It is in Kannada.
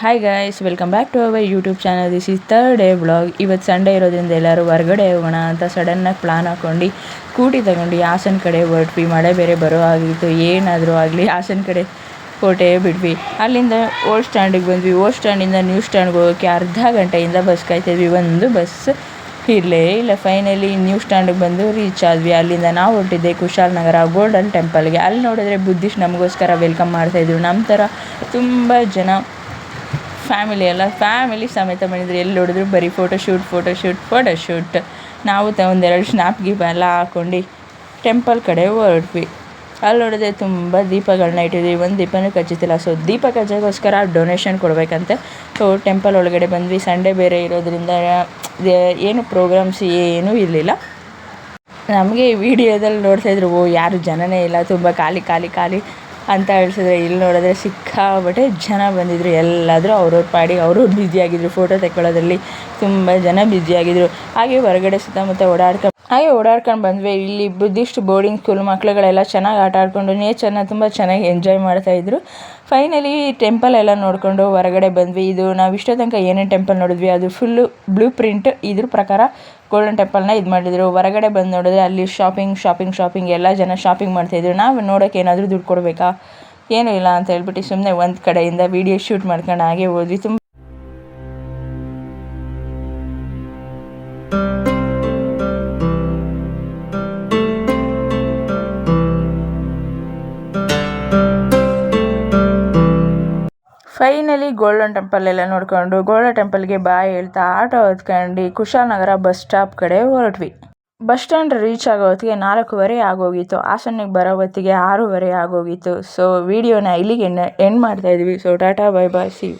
Hi guys welcome back to our YouTube channel this is third day blog ಇವತ್ತು ಸಂಡೇ ಇರೋದ್ರಿಂದ ಎಲ್ಲರೂ ಹೊರಗಡೆ ಹೋಗೋಣ ಅಂತ ಸಡನ್ನಾಗಿ ಪ್ಲ್ಯಾನ್ ಹಾಕ್ಕೊಂಡು ಸ್ಕೂಟಿ ತಗೊಂಡು ಹಾಸನ ಕಡೆ ಹೊರಟ್ವಿ. ಮಳೆ ಬೇರೆ ಬರೋ ಆಗಿತ್ತು ಏನಾದರೂ ಆಗಲಿ ಹಾಸನ ಕಡೆ ಕೋಟೆ ಬಿಟ್ವಿ. ಅಲ್ಲಿಂದ ಓಲ್ಡ್ ಸ್ಟ್ಯಾಂಡಿಗೆ ಬಂದ್ವಿ. ಓಲ್ಡ್ ಸ್ಟ್ಯಾಂಡಿಂದ ನ್ಯೂ ಸ್ಟ್ಯಾಂಡ್ಗೆ ಹೋಗೋಕ್ಕೆ ಅರ್ಧ ಗಂಟೆಯಿಂದ ಬಸ್ ಕಾಯ್ತಿದ್ವಿ ಒಂದು ಬಸ್ ಇರಲೇ ಇಲ್ಲ. ಫೈನಲಿ ನ್ಯೂ ಸ್ಟ್ಯಾಂಡಿಗೆ ಬಂದು ರೀಚ್ ಆದ್ವಿ. ಅಲ್ಲಿಂದ ನಾವು ಹೊರಟಿದ್ದೆ ಕುಶಾಲನಗರ ಗೋಲ್ಡನ್ ಟೆಂಪಲ್ಗೆ ಅಲ್ಲಿ ನೋಡಿದ್ರೆ ಬುದ್ಧಿಸ್ಟ್ ನಮಗೋಸ್ಕರ ವೆಲ್ಕಮ್ ಮಾಡ್ತಾಯಿದ್ರು ನಮ್ಮ ಥರ ತುಂಬ ಜನ ಫ್ಯಾಮಿಲಿ ಎಲ್ಲ ಫ್ಯಾಮಿಲಿ ಸಮೇತ ಮಾಡಿದ್ರು ಎಲ್ಲಿ ನೋಡಿದ್ರು ಬರೀ ಫೋಟೋಶೂಟ್ ಫೋಟೋ ಶೂಟ್ ನಾವು ತ ಒಂದೆರಡು ಸ್ನ್ಯಾಪ್ ಗೀಪ್ ಎಲ್ಲ ಹಾಕ್ಕೊಂಡು ಟೆಂಪಲ್ ಕಡೆ ಹೊರಟ್ವಿ. ಅಲ್ಲಿ ನೋಡಿದ್ರೆ ತುಂಬ ದೀಪಗಳನ್ನ ಇಟ್ಟಿದ್ವಿ ಒಂದು ದೀಪನೂ ಕಚ್ಚುತ್ತಿಲ್ಲ ಸೊ ದೀಪ ಕಚ್ಚೋಕ್ಕೋಸ್ಕರ ಡೊನೇಷನ್ ಕೊಡಬೇಕಂತೆ. ಸೊ ಟೆಂಪಲ್ ಒಳಗಡೆ ಬಂದ್ವಿ. ಸಂಡೇ ಬೇರೆ ಇರೋದ್ರಿಂದ ಏನು ಪ್ರೋಗ್ರಾಮ್ಸ್ ಏನೂ ಇರಲಿಲ್ಲ. ನಮಗೆ ಈ ವಿಡಿಯೋದಲ್ಲಿ ನೋಡ್ತಾಯಿದ್ರು ಓ, ಯಾರು ಜನನೇ ಇಲ್ಲ. ತುಂಬ ಖಾಲಿ ಖಾಲಿ ಖಾಲಿ. ಅಂತ ಹೇಳ್ಸಿದ್ರೆ ಇಲ್ಲಿ ನೋಡಿದ್ರೆ ಸಿಕ್ಕಾಪಟ್ಟೆ ಜನ ಬಂದಿದ್ರು. ಎಲ್ಲಾದರೂ ಅವ್ರವ್ರ ಪಾಡಿ ಅವರು ಬ್ಯುಸಿಯಾಗಿದ್ರು ಫೋಟೋ ತೆಕ್ಕೊಳ್ಳೋದ್ರಲ್ಲಿ ತುಂಬ ಜನ ಬ್ಯುಸಿಯಾಗಿದ್ರು ಹಾಗೆ ಹೊರಗಡೆ ಸುತ್ತಮುತ್ತ ಓಡಾಡ್ಕೊಂಡು ಹಾಗೆ ಓಡಾಡ್ಕೊಂಡು ಬಂದ್ವಿ. ಇಲ್ಲಿ ಬುದ್ಧಿಸ್ಟ್ ಬೋರ್ಡಿಂಗ್ ಸ್ಕೂಲ್ ಮಕ್ಕಳುಗಳೆಲ್ಲ ಚೆನ್ನಾಗಿ ಆಟ ಆಡಿಕೊಂಡು ನೇಚರ್ನ ತುಂಬ ಚೆನ್ನಾಗಿ ಎಂಜಾಯ್ ಮಾಡ್ತಾಯಿದ್ರು ಫೈನಲಿ ಟೆಂಪಲ್ ಎಲ್ಲ ನೋಡಿಕೊಂಡು ಹೊರಗಡೆ ಬಂದ್ವಿ. ಇದು ನಾವು ಇಷ್ಟೋ ತನಕ ಏನೇನು ಟೆಂಪಲ್ ನೋಡಿದ್ವಿ. ಅದು ಫುಲ್ಲು ಬ್ಲೂ ಪ್ರಿಂಟ್ ಇದ್ರ ಪ್ರಕಾರ ಗೋಲ್ಡನ್ ಟೆಂಪಲ್ನ ಇದು ಮಾಡಿದ್ರು. ಹೊರಗಡೆ ಬಂದು ನೋಡಿದ್ರೆ ಅಲ್ಲಿ ಶಾಪಿಂಗ್ ಶಾಪಿಂಗ್ ಶಾಪಿಂಗ್ ಎಲ್ಲ ಜನ ಶಾಪಿಂಗ್ ಮಾಡ್ತಾಯಿದ್ರು ನಾವು ನೋಡೋಕೆ ಏನಾದರೂ ದುಡ್ಡು ಕೊಡಬೇಕಾ? ಏನೂ ಇಲ್ಲ ಅಂತ ಹೇಳ್ಬಿಟ್ಟು ಸುಮ್ಮನೆ ಒಂದು ಕಡೆಯಿಂದ ವಿಡಿಯೋ ಶೂಟ್ ಮಾಡ್ಕೊಂಡು ಹಾಗೆ ಹೋದ್ವಿ. ತುಂಬ ಫೈನಲಿ ಗೋಲ್ಡನ್ ಟೆಂಪಲ್ ಎಲ್ಲ ನೋಡ್ಕೊಂಡು ಗೋಲ್ಡನ್ ಟೆಂಪಲ್ಗೆ ಬಾಯ್ ಹೇಳ್ತಾ ಆಟೋ ಹೊತ್ಕೊಂಡು ಕುಶಾಲನಗರ ಬಸ್ ಸ್ಟಾಪ್ ಕಡೆ ಹೊರಟ್ವಿ. ಬಸ್ ಸ್ಟ್ಯಾಂಡ್ ರೀಚ್ ಆಗೋ ಹೊತ್ತಿಗೆ ನಾಲ್ಕೂವರೆ ಆಗೋಗಿತ್ತು. ಹಾಸನಿಗೆ ಬರೋ ಹೊತ್ತಿಗೆ ಆರೂವರೆ ಆಗೋಗಿತ್ತು. ಸೊ ವಿಡಿಯೋನ ಇಲ್ಲಿಗೆ ಎಂಡ್ ಮಾಡ್ತಾ ಇದ್ವಿ. So tata bye bye see